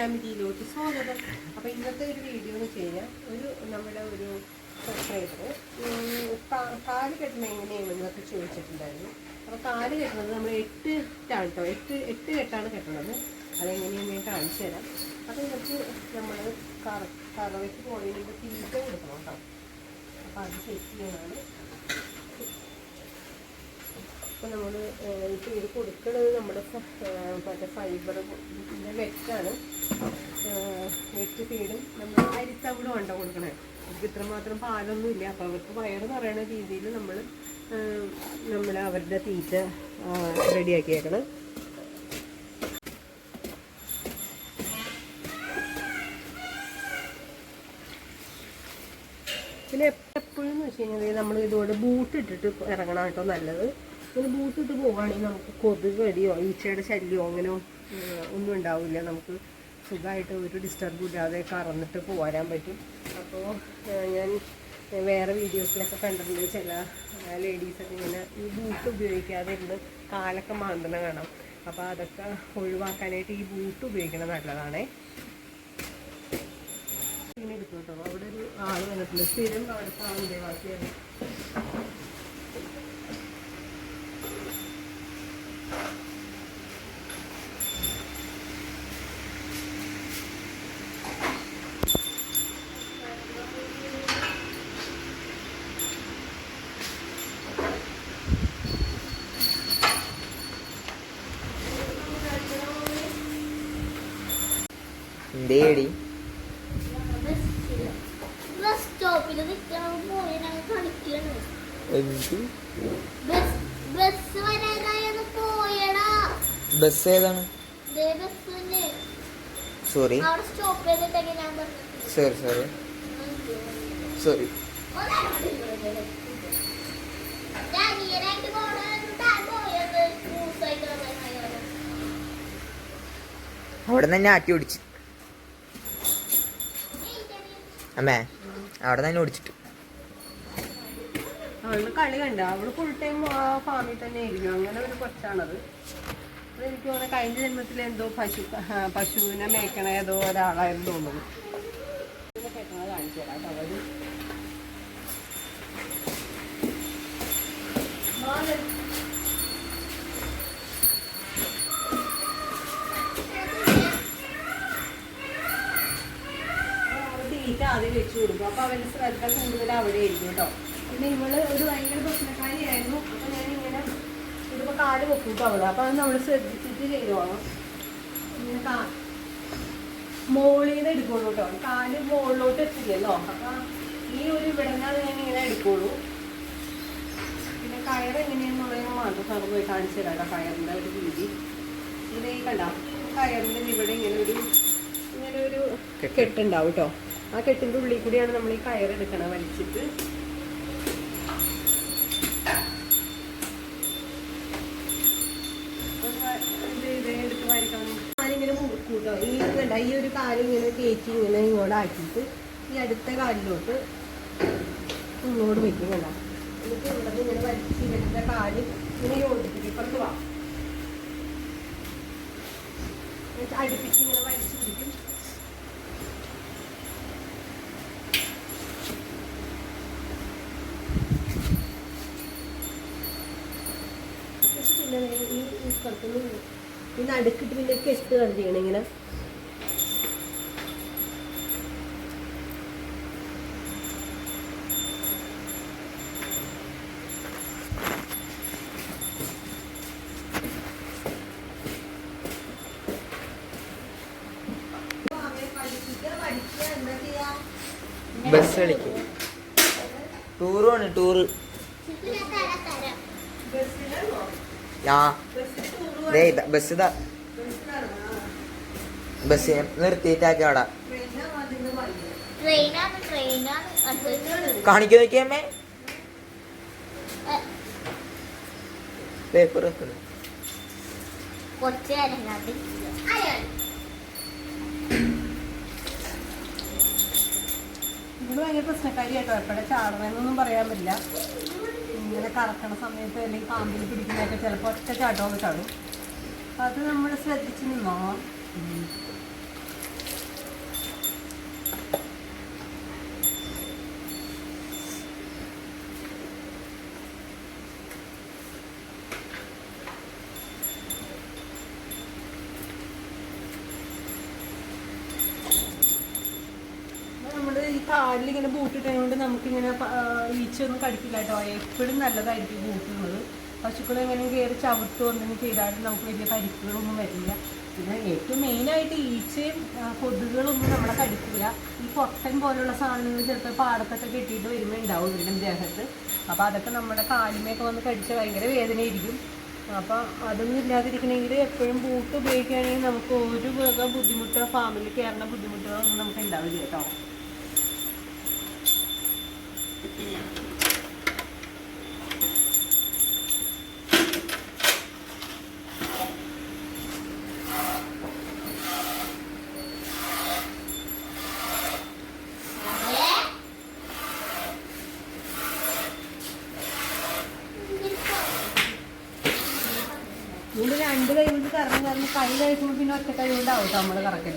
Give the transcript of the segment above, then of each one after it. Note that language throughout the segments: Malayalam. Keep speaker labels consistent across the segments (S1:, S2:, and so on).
S1: ഫാമിലിയിലോട്ട് സ്വാഗതം. അപ്പോൾ ഇന്നത്തെ ഒരു വീഡിയോ എന്ന് വെച്ച് കഴിഞ്ഞാൽ ഒരു നമ്മുടെ ഒരു സബ്സ്ക്രൈബർ കാൽ കെട്ടണം എങ്ങനെയാണെന്നൊക്കെ ചോദിച്ചിട്ടുണ്ടായിരുന്നു. അപ്പോൾ കാൽ കെട്ടുന്നത് നമ്മൾ എട്ട് ഇട്ടാണ് കേട്ടോ എട്ട് എട്ട് കെട്ടാണ് കെട്ടുന്നത്. അതെങ്ങനെയാണ് ഞാൻ കാണിച്ചു തരാം. അപ്പോൾ എന്നിട്ട് നമ്മൾ കറ കറവയ്ക്ക് പോയതിന് തീറ്റ കൊടുക്കണം കേട്ടോ. അപ്പോൾ അത് സെറ്റ് ചെയ്യാനാണ് അപ്പോൾ നമ്മൾ ഇപ്പോൾ ഇത് കൊടുക്കുന്നത് നമ്മുടെ മറ്റേ ഫൈബർ വെറ്റാണ് വെറ്റ് ഫീഡും നമ്മൾ അരിത്തവിടും ഉണ്ടോ കൊടുക്കണേ. അവർക്ക് ഇത്രമാത്രം പാലൊന്നും ഇല്ല. അപ്പോൾ അവർക്ക് വയറ് നിറയണ രീതിയിൽ നമ്മൾ നമ്മൾ അവരുടെ തീറ്റ റെഡിയാക്കിയേക്കണം. പിന്നെ എപ്പോഴും എന്ന് വെച്ച് കഴിഞ്ഞാൽ നമ്മൾ ഇതുകൊണ്ട് ബൂട്ട് ഇട്ടിട്ട് ഇറങ്ങണം കേട്ടോ നല്ലത്. ഇത് ബൂട്ട് ഇട്ട് പോവുകയാണെങ്കിൽ നമുക്ക് കൊതുക് അടിയോ ഈച്ചയുടെ ശല്യമോ അങ്ങനെ ഒന്നും ഉണ്ടാവില്ല. നമുക്ക് സുഖമായിട്ട് ഒരു ഡിസ്റ്റർബും ഇല്ലാതെ കറന്നിട്ട് പോരാൻ പറ്റും. അപ്പോൾ ഞാൻ വേറെ വീഡിയോസിലൊക്കെ കണ്ടിട്ടുണ്ട് ചില ലേഡീസൊക്കെ ഇങ്ങനെ ഈ ബൂട്ട് ഉപയോഗിക്കാതെ ഇരുന്ന് കാലൊക്കെ മാന്തണ കാണാം. അപ്പോൾ അതൊക്കെ ഒഴിവാക്കാനായിട്ട് ഈ ബൂട്ട് ഉപയോഗിക്കുന്നത് നല്ലതാണേ. ഇങ്ങനെ എടുക്കും കേട്ടോ അവിടെ ഒരു ആൾ വന്നിട്ടുണ്ട്. സ്ഥിരം അവിടുത്തെ അന്തേവാസിയാണ്
S2: എന്തേടി
S3: ബസ് സ്റ്റോപ്പിൽ നിൽക്കാൻ പോയി ഞങ്ങൾ കളിക്കണം
S2: എന്ത്
S3: ബസ് ബസ് വരാതായൊന്ന് പോയടാ.
S2: ബസ് ഏതാണ്? സോറി.
S3: Sorry sorry.
S2: സോറി. അവിടെ നിന്ന് തന്നെ ഓടിച്ച്. അമ്മേ അവിടെ തന്നെ ഓടിച്ചിട്ട്.
S1: അവളുടെ കളി കണ്ട. അവൾ ഫുൾ ടൈം ഫാമിൽ തന്നെ ഇരിക്കും അങ്ങനെ ഒരു കൊച്ചാണത്. എനിക്ക് തോന്നുന്നു കഴിഞ്ഞ ജന്മത്തിൽ എന്തോ പശു പശുവിനെ മേക്കണ ഏതോ ഒരാളായിരുന്നു തോന്നുന്നു ഇതിനെ കെട്ടണത് കാണിച്ചു തരാം കേട്ടോ അവർ മാൾ. അവൾ തീറ്റ ആദ്യം വെച്ച് കൊടുക്കും അപ്പൊ അവന്റെ ശ്രദ്ധ കൂടുതൽ അവിടെ ആയിരിക്കും കേട്ടോ പിന്നെ ഇവൾ ഒരു ഭയങ്കര പ്രശ്നക്കാരിയായിരുന്നു. അപ്പൊ ഞാൻ ഇങ്ങനെ ഇതിപ്പോ കാൽ വെക്കും കേട്ടോ അവൾ അപ്പൊ അത് നമ്മൾ ശ്രദ്ധിച്ചിട്ട് ചെയ്തോളാം. ഇങ്ങനെ കാ മോളിന്ന് എടുക്കുള്ളൂ കേട്ടോ കാൽ മുകളിലോട്ട് എത്തില്ലല്ലോ. അപ്പൊ ഈ ഒരു ഇവിടെ നിന്നാണ് ഞാൻ ഇങ്ങനെ എടുക്കുള്ളൂ. പിന്നെ കയർ എങ്ങനെയാന്നുള്ളത് ഞാൻ മാത്രം സാറ് പോയി കാണിച്ചു തരാം കേട്ടോ കയറിന്റെ ഒരു രീതി. ഇങ്ങനെ ഈ കണ്ട കയറിന്റെ ഇവിടെ ഇങ്ങനെ ഒരു ഇങ്ങനെ ഒരു
S2: കെട്ട്.
S1: കെട്ടുണ്ടാവും കേട്ടോ ആ കെട്ടിന്റെ ഉള്ളിൽ കൂടിയാണ് നമ്മൾ ഈ കയർ എടുക്കണത് വലിച്ചിട്ട്. കാലിങ്ങനെ മുറുക്കും കേട്ടോ ഈ കണ്ട ഈ ഒരു കാൽ ഇങ്ങനെ കയറ്റി ഇങ്ങനെ ഇങ്ങോട്ടാക്കിയിട്ട് ഈ അടുത്ത കാലിലോട്ട് ഇങ്ങോട്ട് വെക്കും കണ്ട. എന്നിട്ട് ഇവിടെ ഇങ്ങനെ വലിച്ച് ഇവരുടെ കാൽ ഇങ്ങനെ യോജിപ്പിക്കും ഇപ്പുറത്ത് വാ. അടുപ്പിച്ച് ഇങ്ങനെ വലിച്ചു പിടിക്കും. പിന്നെ ഈ ഈ പുറത്തുനിന്ന് അടുക്കിട്ട് പിന്നെ കെട്ട് കണ്ട് ചെയ്യണം ഇങ്ങനെ.
S2: ബസ് കളിക്കും. ടൂറ് പോണ് ടൂറ്. ആ. ദേ ഇതാ ബസ് ഇതാ. ബസ് നിർത്തിയിട്ടാക്കി അവിടെ. കാണിക്കുന്ന നോക്കിയമ്മേ പേപ്പർ വെക്കുന്നു
S1: ഇവിടെ ഭയങ്കര പ്രശ്നക്കാരിയായിട്ടോ എപ്പോഴാ ചാടണമെന്നൊന്നും പറയാൻ പറ്റില്ല. ഇങ്ങനെ കറക്കണ സമയത്ത് അല്ലെങ്കിൽ പാമ്പിൽ പിടിക്കുന്നതൊക്കെ ചിലപ്പോൾ ഒറ്റ ചാട്ടമൊക്കെ ചാടും. അത് നമ്മൾ ശ്രദ്ധിച്ച് നിന്നോളാം കാലിൽ ഇങ്ങനെ ബൂട്ടിട്ടതുകൊണ്ട് നമുക്കിങ്ങനെ ഈച്ചയൊന്നും കടിക്കില്ല കേട്ടോ എപ്പോഴും നല്ലതായിരിക്കും ബൂട്ടുള്ളത് പശുക്കൾ എങ്ങനെ കയറി ചവിട്ടോ എന്തെങ്കിലും ചെയ്താലും നമുക്ക് വലിയ പരിക്കുകളൊന്നും വരില്ല. പിന്നെ ഏറ്റവും മെയിനായിട്ട് ഈച്ചയും കൊതുകുകളൊന്നും നമ്മളെ കടിക്കില്ല ഈ പൊട്ടൻ പോലുള്ള സാധനങ്ങൾ ചിലപ്പോൾ പാടത്തൊക്കെ കെട്ടിയിട്ട് വരുമ്പോൾ ഉണ്ടാവും ഇതിന്റെ ദേഹത്ത്. അപ്പോൾ അതൊക്കെ നമ്മുടെ കാലിമേയൊക്കെ വന്ന് കടിച്ച ഭയങ്കര വേദനയായിരിക്കും. അപ്പം അതൊന്നും ഇല്ലാതിരിക്കണമെങ്കിൽ എപ്പോഴും ബൂട്ട് ഉപയോഗിക്കുകയാണെങ്കിൽ നമുക്ക് ഒരു വക ബുദ്ധിമുട്ടോ ഫാമിൽ കയറുന്ന ബുദ്ധിമുട്ടോ ഒന്നും നമുക്ക് ഉണ്ടാവില്ല കേട്ടോ ഇതിൽ രണ്ട് കൈ കൊണ്ട് കറങ്ങി കറങ്ങി കൈ കഴിക്കുമ്പോൾ പിന്നെ ഒറ്റ കൈ കൊണ്ടാവും നമ്മൾ കറക്കൽ.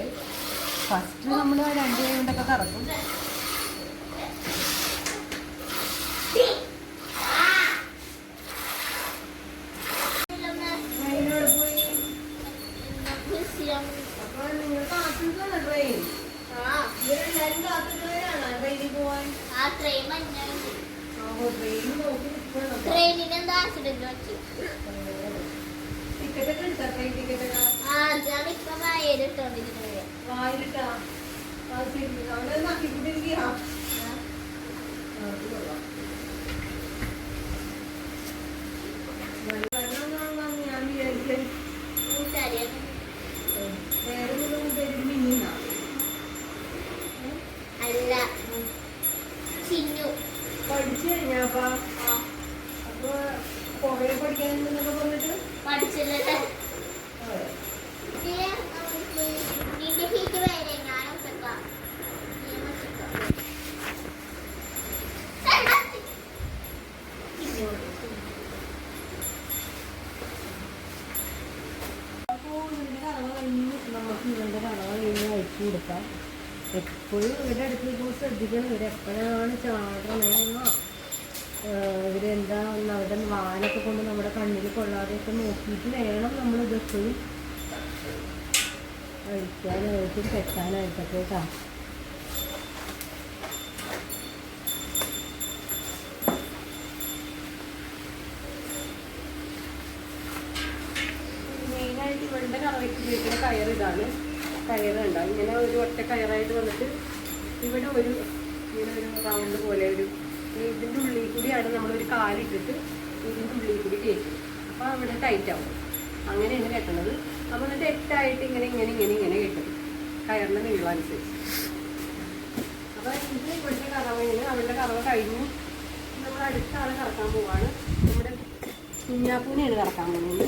S1: ഫസ്റ്റ് നമ്മൾ രണ്ട് കൈ കൊണ്ടൊക്കെ കറക്കും ട്രെയിനോട് പോയി അപ്പോൾ നിങ്ങൾ കാത്തിരിക്കുകയാണ് ട്രെയിൻ ഇവരെല്ലാവരും കാത്തിരിക്കുകയാണ് ട്രെയിനിൽ പോവാൻ
S3: ആ ട്രെയിൻ മഞ്ഞുണ്ട്
S1: അപ്പോൾ ട്രെയിൻ നോക്കി നിൽക്കണം
S3: ട്രെയിനിന് എന്താ ആക്സിഡന്റ് പറ്റി
S1: ടിക്കറ്റ് ഒക്കെ എടുത്താ ട്രെയിൻ ടിക്കറ്റ് ഒക്കെ
S3: ആ അതാണ് ഇപ്പൊ വായിലിട്ടോണ്ടിരിക്കുന്നത്
S1: വായിലിട്ടാ അത് ശരി അവിടെ നക്കിക്കൊണ്ടിരിക്കുക ഞാൻ വിചാരിക്കാൻ
S3: കൂട്ടുകാരിയാണ്
S1: വേറെ ഒന്നും പേര് മിനിന്നാ
S3: അല്ല ചിന്നു
S1: പഠിച്ചു കഴിഞ്ഞാപ്പാ
S3: ആ
S1: അപ്പൊ പുറകെ പഠിക്കാൻ എന്നൊക്കെ പറഞ്ഞിട്ട്
S3: പഠിച്ചില്ലല്ലേ
S1: അതെ.
S3: നിന്റെ ഹീറ്റ് വരെ ഞാൻ ഒറ്റക്കാം
S1: അപ്പോൾ ഇതിന്റെ കറവ കഴിഞ്ഞ് നമുക്ക് ഇവരുടെ കറവ കഴിഞ്ഞ് അയച്ചു കൊടുക്കാം എപ്പോഴും ഇവരുടെ അടുത്ത് ഇപ്പോൾ ശ്രദ്ധിക്കണം. ഇവരെപ്പോഴാണ് ചാടണേന്നോ ഇവരെന്താ അവരുടെ വാനൊക്കെ കൊണ്ട് നമ്മുടെ കണ്ണിൽ കൊള്ളാതെയൊക്കെ നോക്കിയിട്ട് വേണം നമ്മളിത് എപ്പോഴും കഴിക്കാനായിട്ടും കെട്ടാനായിട്ടൊക്കെ കേട്ടോ. മെയിനായിട്ട് ഇവളുടെ കറവയ്ക്ക് വീട്ടിലെ കയർ ഉണ്ടാവും ഇങ്ങനെ ഒരു ഒറ്റ കയറായിട്ട് വന്നിട്ട് ഇവിടെ ഒരു ഇങ്ങനെ ഒരു റൗണ്ട് പോലെ ഒരു ഇതിന്റെ ഉള്ളിൽ കൂടിയാണ് നമ്മളൊരു കാലിട്ടിട്ട് ഇതിന്റെ ഉള്ളിൽ കൂടി കയറ്റും അപ്പോൾ അവിടെ ടൈറ്റ് ആവും. അങ്ങനെയാണ് കെട്ടണത്. അപ്പോൾ എന്നിട്ട് എട്ടായിട്ട് ഇങ്ങനെ ഇങ്ങനെ ഇങ്ങനെ ഇങ്ങനെ കെട്ടും. കയറിന്റെ നീളം അനുസരിച്ച്. അപ്പോൾ ഇത് ഇവിടുത്തെ കറവയാണ്. അവളുടെ കറവ കഴിഞ്ഞു. നമ്മൾ അടുത്ത ആൾ കറക്കാൻ പോവാണ്. നമ്മുടെ കുഞ്ഞാപ്പൂനെയാണ് കറക്കാൻ പോകുന്നത്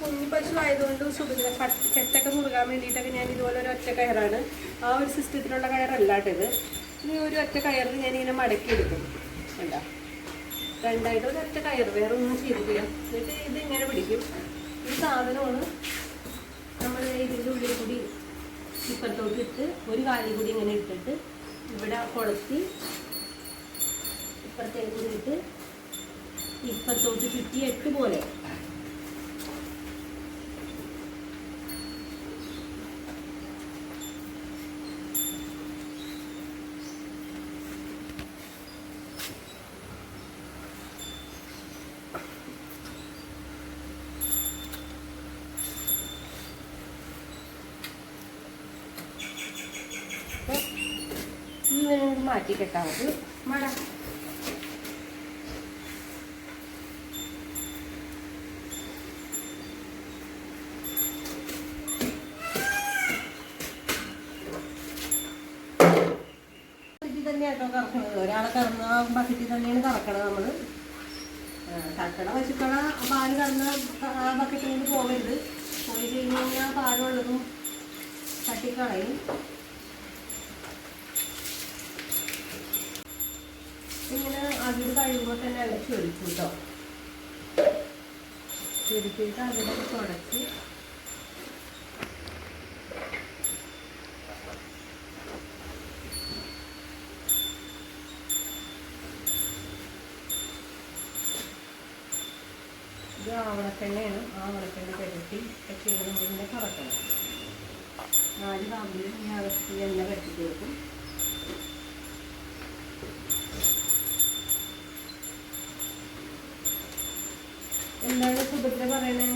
S1: കുഞ്ഞു പശു ആയതുകൊണ്ട് സുഖിത ചെത്തൊക്കെ മുറുകാൻ വേണ്ടിയിട്ടൊക്കെ ഞാൻ ഇതുപോലെ ഒരു ഒറ്റ കയറാണ്. ആ ഒരു സിസ്റ്റത്തിലുള്ള കയറല്ല ഇത്. ഇനി ഒരു ഒറ്റ കയറിൽ ഞാനിങ്ങനെ മടക്കി എടുക്കും. കണ്ടോ? രണ്ടായിട്ട് ഒരു ഒറ്റ കയർ വേറെ ഒന്നും ചെയ്തിട്ടില്ല. എന്നിട്ട് ഇത് ഇങ്ങനെ പിടിക്കും. ഈ സാധനമാണ് നമ്മൾ ഇതിന്റെ ഉള്ളിൽ കൂടി ഇപ്പുറത്തോട്ട് ഇട്ട് ഒരു കാലിൽ കൂടി ഇങ്ങനെ ഇട്ടിട്ട് ഇവിടെ കൊളുത്തി ഇപ്പുറത്തേക്ക് കൂടി ഇട്ട് ഇപ്പുറത്തോട്ട് ചുറ്റി എട്ട് പോലെ ഇങ്ങനെ മതി. മട ബക്കറ്റിൽ തന്നെയാട്ടോ കറക്കണത് ഒരാളെ കറന്ന ബക്കറ്റിൽ തന്നെയാണ് കറക്കണത് നമ്മൾ കറക്കണ പശുക്കള പാൽ കറന്ന ആ ബക്കറ്റിൽ നിന്ന് പോകരുത് പോയി കഴിഞ്ഞ് കഴിഞ്ഞാൽ പാലുള്ളതും തട്ടിക്കളയും. ഇങ്ങനെ അതിൽ കഴിയുമ്പോൾ തന്നെ അത് ചുരുക്കും കേട്ടോ ചുരുക്കിയിട്ട് അകിടൊക്കെ തുടച്ച്. ഇത് ആവണക്കെണ്ണയാണ് ആവണക്കെണ്ണ പുരട്ടി ഒക്കെ നമ്മളിങ്ങനെ കറക്കണം. നാല് കാമ്പിൽ ഞാൻ എണ്ണ കട്ടിട്ട് കൊടുക്കും. പറയണേ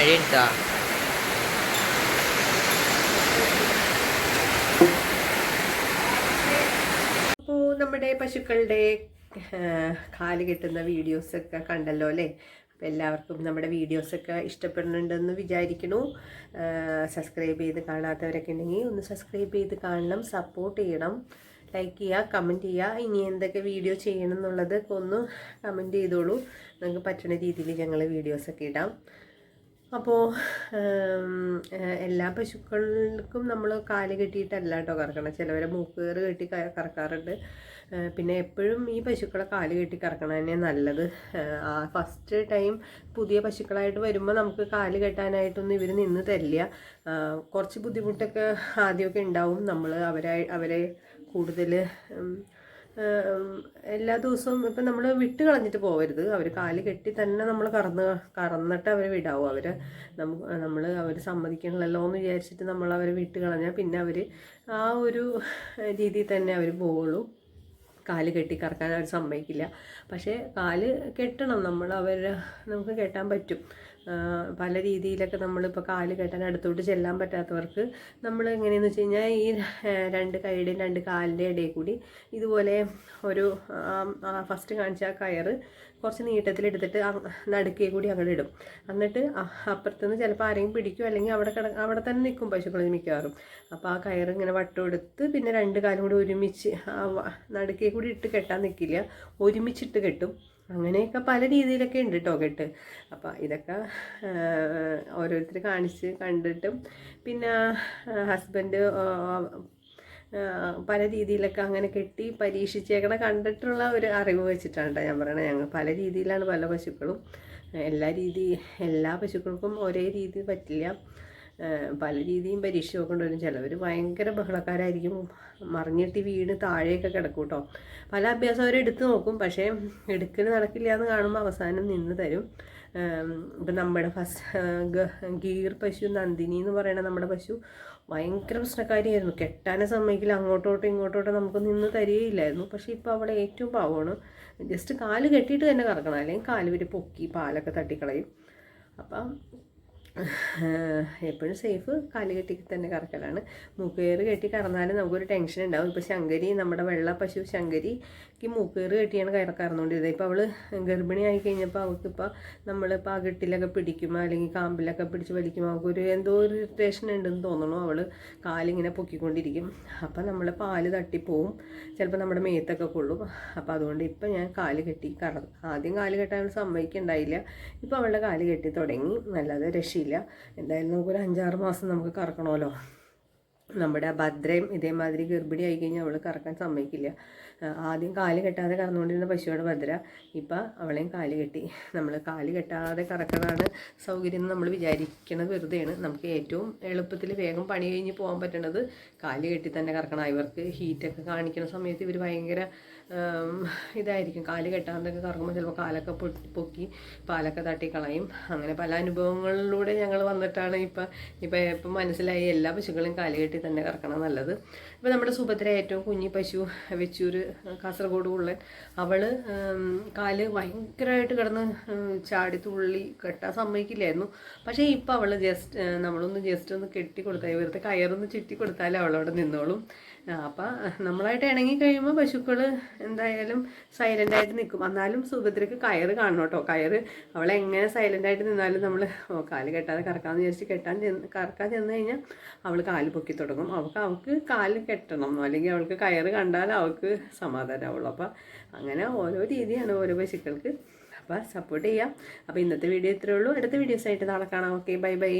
S2: നല്ല മഴ ഉണ്ടാ
S1: അപ്പോൾ നമ്മുടെ പശുക്കളുടെ കാൽ കെട്ടുന്ന വീഡിയോസൊക്കെ കണ്ടല്ലോ അല്ലേ? അപ്പോൾ എല്ലാവർക്കും നമ്മുടെ വീഡിയോസൊക്കെ ഇഷ്ടപ്പെടുന്നുണ്ടെന്ന് വിചാരിക്കുന്നു. സബ്സ്ക്രൈബ് ചെയ്ത് കാണാത്തവരൊക്കെ ഉണ്ടെങ്കിൽ ഒന്ന് സബ്സ്ക്രൈബ് ചെയ്ത് കാണണം സപ്പോർട്ട് ചെയ്യണം. ലൈക്ക് ചെയ്യുക കമന്റ് ചെയ്യുക ഇനി എന്തൊക്കെ വീഡിയോ ചെയ്യണം എന്നുള്ളത് ഒന്ന് കമന്റ് ചെയ്തോളൂ. നിങ്ങൾക്ക് പറ്റുന്ന രീതിയിൽ ഞങ്ങൾ വീഡിയോസൊക്കെ ഇടാം. അപ്പോൾ എല്ലാ പശുക്കൾക്കും നമ്മൾ കാൽ കെട്ടിയിട്ടല്ല കേട്ടോ കറക്കണം. ചിലവരെ മൂക്കുകയറ് കെട്ടി കറക്കാറുണ്ട്. പിന്നെ എപ്പോഴും ഈ പശുക്കളെ കാൽ കെട്ടി കറക്കണം തന്നെ നല്ലത്. ആ ഫസ്റ്റ് ടൈം പുതിയ പശുക്കളായിട്ട് വരുമ്പോൾ നമുക്ക് കാൽ കെട്ടാനായിട്ടൊന്നും ഇവർ നിന്ന് തരില്ല. കുറച്ച് ബുദ്ധിമുട്ടൊക്കെ ആദ്യമൊക്കെ ഉണ്ടാവും. നമ്മൾ അവരെ അവരെ കൂടുതൽ എല്ലാ ദിവസവും ഇപ്പം നമ്മൾ വിട്ട് കളഞ്ഞിട്ട് പോകരുത് അവർ കാൽ കെട്ടി തന്നെ നമ്മൾ കറന്ന് കറന്നിട്ട് അവർ വിടാവും. അവർ നമ്മൾ അവർ സമ്മതിക്കണമല്ലോ എന്ന് വിചാരിച്ചിട്ട് നമ്മൾ അവരെ വിട്ട് കളഞ്ഞാൽ പിന്നെ അവർ ആ ഒരു രീതിയിൽ തന്നെ അവർ പോവുള്ളൂ. കാൽ കെട്ടി കറക്കാൻ അവർ സമ്മതിക്കില്ല. പക്ഷേ കാൽ കെട്ടണം. നമ്മൾ അവരെ നമുക്ക് കെട്ടാൻ പറ്റും. പല രീതിയിലൊക്കെ നമ്മളിപ്പോൾ കാൽ കെട്ടാൻ അടുത്തോട്ട് ചെല്ലാൻ പറ്റാത്തവർക്ക് നമ്മൾ എങ്ങനെയെന്ന് വെച്ച് കഴിഞ്ഞാൽ ഈ രണ്ട് കൈയുടെയും രണ്ട് കാലിന്റെ ഇടയിൽ കൂടി ഇതുപോലെ ഒരു ഫസ്റ്റ് കാണിച്ച ആ കയറ് കുറച്ച് നീട്ടത്തിലെടുത്തിട്ട് നടുക്കേ കൂടി അങ്ങോട്ട് ഇടും. എന്നിട്ട് അപ്പുറത്തുനിന്ന് ചിലപ്പോൾ ആരെങ്കിലും പിടിക്കും അല്ലെങ്കിൽ അവിടെ കിട അവിടെ തന്നെ നിൽക്കും പശുക്കൾ മിക്കവാറും. അപ്പോൾ ആ കയറ് ഇങ്ങനെ വട്ടം എടുത്ത് പിന്നെ രണ്ട് കാലും കൂടി ഒരുമിച്ച് നടുക്കേ കൂടി ഇട്ട് കെട്ടാൻ നിൽക്കില്ല ഒരുമിച്ചിട്ട് കെട്ടും. അങ്ങനെയൊക്കെ പല രീതിയിലൊക്കെ ഉണ്ട് കേട്ടോ. കെട്ട് അപ്പോൾ ഇതൊക്കെ ഓരോരുത്തർ കാണിച്ച് കണ്ടിട്ടും പിന്നെ ഹസ്ബൻഡ് പല രീതിയിലൊക്കെ അങ്ങനെ കെട്ടി പരീക്ഷിച്ചേക്കണ കണ്ടിട്ടുള്ള ഒരു അറിവ് വെച്ചിട്ടാണ് ട്ടോ ഞാൻ പറയണത് ഞങ്ങൾ പല രീതിയിലാണ് പല പശുക്കളും. എല്ലാ രീതി എല്ലാ പശുക്കൾക്കും ഒരേ രീതി പറ്റില്ല. പല രീതിയും പരീക്ഷ നോക്കേണ്ടി വരും ചിലവർ ഭയങ്കര ബഹളക്കാരായിരിക്കും. മറിഞ്ഞിട്ട് വീണ് താഴെയൊക്കെ കിടക്കും കേട്ടോ പല അഭ്യാസം അവർ എടുത്തു നോക്കും. പക്ഷേ എടുക്കൽ നടക്കില്ല എന്ന് കാണുമ്പോൾ അവസാനം നിന്ന് തരും. ഇപ്പം നമ്മുടെ ഫസ്റ്റ് ഗീർ പശു നന്ദിനി എന്ന് പറയുന്ന നമ്മുടെ പശു ഭയങ്കര പ്രശ്നക്കാരിയായിരുന്നു. കെട്ടാനെ സമ്മതിക്കില്ല. അങ്ങോട്ടോട്ടോ ഇങ്ങോട്ടോട്ടോ നമുക്ക് നിന്ന് തരികയില്ലായിരുന്നു. പക്ഷേ ഇപ്പോൾ അവിടെ ഏറ്റവും പാവമാണ്. ജസ്റ്റ് കാൽ കെട്ടിയിട്ട് തന്നെ കറക്കണം. അല്ലെങ്കിൽ കാൽ വരെ പൊക്കി പാലൊക്കെ തട്ടിക്കളയും. അപ്പം എപ്പോഴും സേഫ് കാൽ കെട്ടി തന്നെ കറക്കലാണ്. മൂക്കുകയറ് കെട്ടി കറന്നാലും നമുക്കൊരു ടെൻഷൻ ഉണ്ടാവും. ഇപ്പോൾ ശങ്കരി നമ്മുടെ വെള്ള പശു ശങ്കരിക്ക് മൂക്കുകയറ് കെട്ടിയാണ് കയറ ഇപ്പോൾ അവൾ ഗർഭിണി ആയി കഴിഞ്ഞപ്പോൾ അവൾക്കിപ്പോൾ നമ്മളിപ്പോൾ ആ കെട്ടിലൊക്കെ പിടിക്കുമ്പോൾ അല്ലെങ്കിൽ കാമ്പിലൊക്കെ പിടിച്ച് വലിക്കുമ്പോൾ അവൾക്കൊരു എന്തോ ഒരു ഇറിറ്റേഷൻ ഉണ്ടെന്ന് തോന്നണു അവൾ കാലിങ്ങനെ പൊക്കിക്കൊണ്ടിരിക്കും. അപ്പം നമ്മൾ പാൽ തട്ടിപ്പോവും. ചിലപ്പോൾ നമ്മുടെ മേത്തൊക്കെ കൊള്ളും. അപ്പോൾ അതുകൊണ്ട് ഇപ്പം ഞാൻ കാൽ കെട്ടി കറ ആദ്യം കാൽ കെട്ടാൻ സമ്മതിക്കണ്ടായില്ല. ഇപ്പോൾ അവളുടെ കാൽ കെട്ടി തുടങ്ങി. നല്ലത് രക്ഷയില്ല. എന്തായാലും നമുക്കൊരു അഞ്ചാറ് മാസം നമുക്ക് കറക്കണമല്ലോ. നമ്മുടെ ഭദ്രയും ഇതേമാതിരി ഗർഭിണി ആയി കഴിഞ്ഞാൽ അവൾ കറക്കാൻ സമ്മതിക്കില്ല. ആദ്യം കാൽ കെട്ടാതെ കറന്നുകൊണ്ടിരുന്ന പശുവാണ് ഭദ്ര. ഇപ്പം അവളെയും കാൽ കെട്ടി. നമ്മൾ കാൽ കെട്ടാതെ കറക്കണതാണ് സൗകര്യം നമ്മൾ വിചാരിക്കണത് വെറുതെയാണ്. നമുക്ക് ഏറ്റവും എളുപ്പത്തിൽ വേഗം പണി കഴിഞ്ഞ് പോകാൻ പറ്റണത് കാൽ കെട്ടി തന്നെ കറക്കണം. ഇവർക്ക് ഹീറ്റൊക്കെ കാണിക്കുന്ന സമയത്ത് ഇവർ ഭയങ്കര ഇതായിരിക്കും. കാൽ കെട്ടാതൊക്കെ കറങ്ങുമ്പോൾ ചിലപ്പോൾ കാലൊക്കെ പൊക്കി പാലൊക്കെ തട്ടിക്കളയും അങ്ങനെ പല അനുഭവങ്ങളിലൂടെ ഞങ്ങൾ വന്നിട്ടാണ് ഇപ്പം ഇപ്പം ഇപ്പം മനസ്സിലായി എല്ലാ പശുക്കളും കാൽ കെട്ടി തന്നെ കറക്കണം നല്ലത്. ഇപ്പം നമ്മുടെ സുഭദ്ര ഏറ്റവും കുഞ്ഞി പശു വെച്ചൂര് കാസർഗോഡ് ഉള്ള അവൾ കാൽ ഭയങ്കരമായിട്ട് കിടന്ന് ചാടി തുള്ളി കെട്ടാൻ സമ്മതിക്കില്ലായിരുന്നു. പക്ഷേ ഇപ്പം അവൾ ജസ്റ്റ് നമ്മളൊന്ന് ജസ്റ്റ് ഒന്ന് കെട്ടി കൊടുത്താൽ വെറുതെ കയറൊന്ന് ചുറ്റി കൊടുത്താൽ അവളവിടെ നിന്നോളും. ആ, അപ്പം നമ്മളായിട്ട് ഇണങ്ങി കഴിയുമ്പോൾ പശുക്കൾ എന്തായാലും സൈലന്റ് ആയിട്ട് നിൽക്കും എന്നാലും സുഭദ്രയ്ക്ക് കയറ് കാണണം കേട്ടോ കയറ് അവളെ എങ്ങനെ സൈലന്റ് ആയിട്ട് നിന്നാലും നമ്മൾ കാൽ കെട്ടാതെ കറക്കാമെന്ന് വിചാരിച്ച് കെട്ടാൻ ചെന്ന് കറക്കാൻ ചെന്ന് കഴിഞ്ഞാൽ അവൾ കാൽ പൊക്കി തുടങ്ങും. അവൾക്ക് അവൾക്ക് കാൽ കെട്ടണം. അല്ലെങ്കിൽ അവൾക്ക് കയറ് കണ്ടാൽ അവൾക്ക് സമാധാനമാവുള്ളൂ അപ്പം അങ്ങനെ ഓരോ രീതിയാണ് ഓരോ പശുക്കൾക്ക്. അപ്പോൾ സപ്പോർട്ട് ചെയ്യാം. അപ്പോൾ ഇന്നത്തെ വീഡിയോ ഇത്രയേ ഉള്ളൂ. അടുത്ത വീഡിയോസായിട്ട് നാളെ കാണാം. Okay bye bye